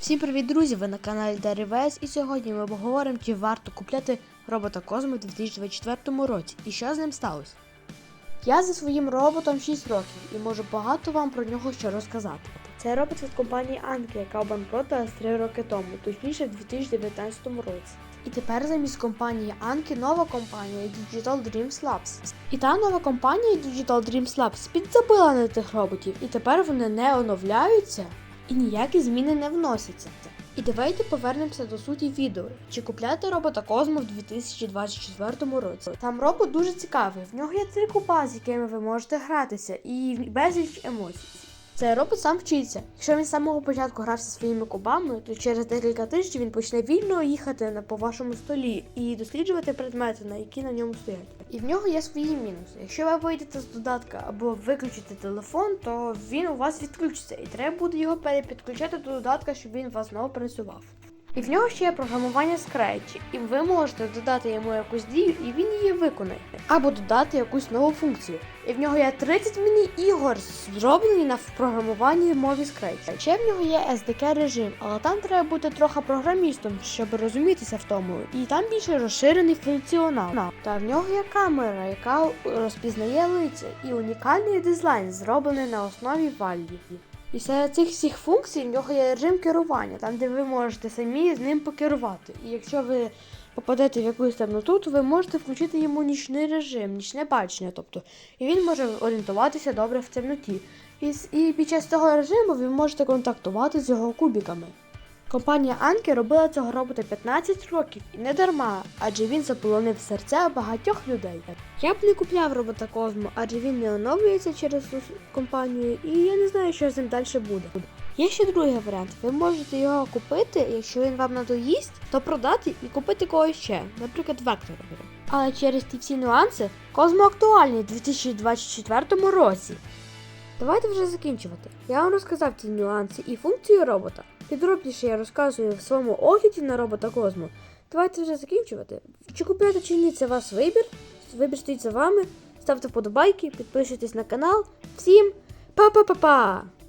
Всім привіт, друзі! Ви на каналі Деревес, і сьогодні ми обговоримо, чи варто купляти робота Козмо у 2024 році і що з ним сталося. Я за своїм роботом 6 років і можу багато вам про нього що розказати. Це робот від компанії Анки, яка обанкротилась 3 роки тому, точніше в 2019 році. І тепер замість компанії Анки нова компанія Digital Dreams Labs. І та нова компанія Digital Dreams Labs підзабила на тих роботів, і тепер вони не оновляються і ніякі зміни не вносяться. І давайте повернемося до суті відео. Чи купляти робота Козмо в 2024 році? Там робот дуже цікавий. В нього є три куба, з якими ви можете гратися, і безліч емоцій. Цей робот сам вчиться. Якщо він з самого початку грався своїми кубами, то через декілька тижнів він почне вільно їхати на по вашому столі і досліджувати предмети, на які на ньому стоять. І в нього є свої мінуси. Якщо ви вийдете з додатка або виключите телефон, то він у вас відключиться, і треба буде його перепідключати до додатка, щоб він вас знову працював. І в нього ще є програмування Scratch, і ви можете додати йому якусь дію, і він її виконає. Або додати якусь нову функцію. І в нього є 30 міні-ігор, зроблені на програмуванні мові Scratch. Ще в нього є SDK режим, але там треба бути трохи програмістом, щоб розумітися в тому. І там більше розширений функціонал. Та в нього є камера, яка розпізнає лиця, і унікальний дизайн, зроблений на основі Валії. І серед цих всіх функцій в нього є режим керування, там де ви можете самі з ним покерувати. І якщо ви попадете в якусь темноту, то ви можете включити йому нічний режим, нічне бачення, тобто, і він може орієнтуватися добре в темноті. І, і під час цього режиму ви можете контактувати з його кубіками. Компанія Анки робила цього робота 15 років і не дарма, адже він заполонив серця багатьох людей. Я б не купляв робота Козмо, адже він не оновлюється через цю компанію, і я не знаю, що з ним далі буде. Є ще другий варіант. Ви можете його купити, якщо він вам надоїсть, то продати і купити когось ще, наприклад, вектора. Але через ті всі нюанси Козмо актуальний у 2024 році. Давайте вже закінчувати. Я вам розказав ці нюанси і функції робота. Підробніше я розказую в своєму огляді на робота Козмо. Давайте вже закінчувати. Чи купляти чи ні, це ваш вибір. Вибір стоїть за вами. Ставте вподобайки, підписуйтесь на канал. Всім па-па-па-па!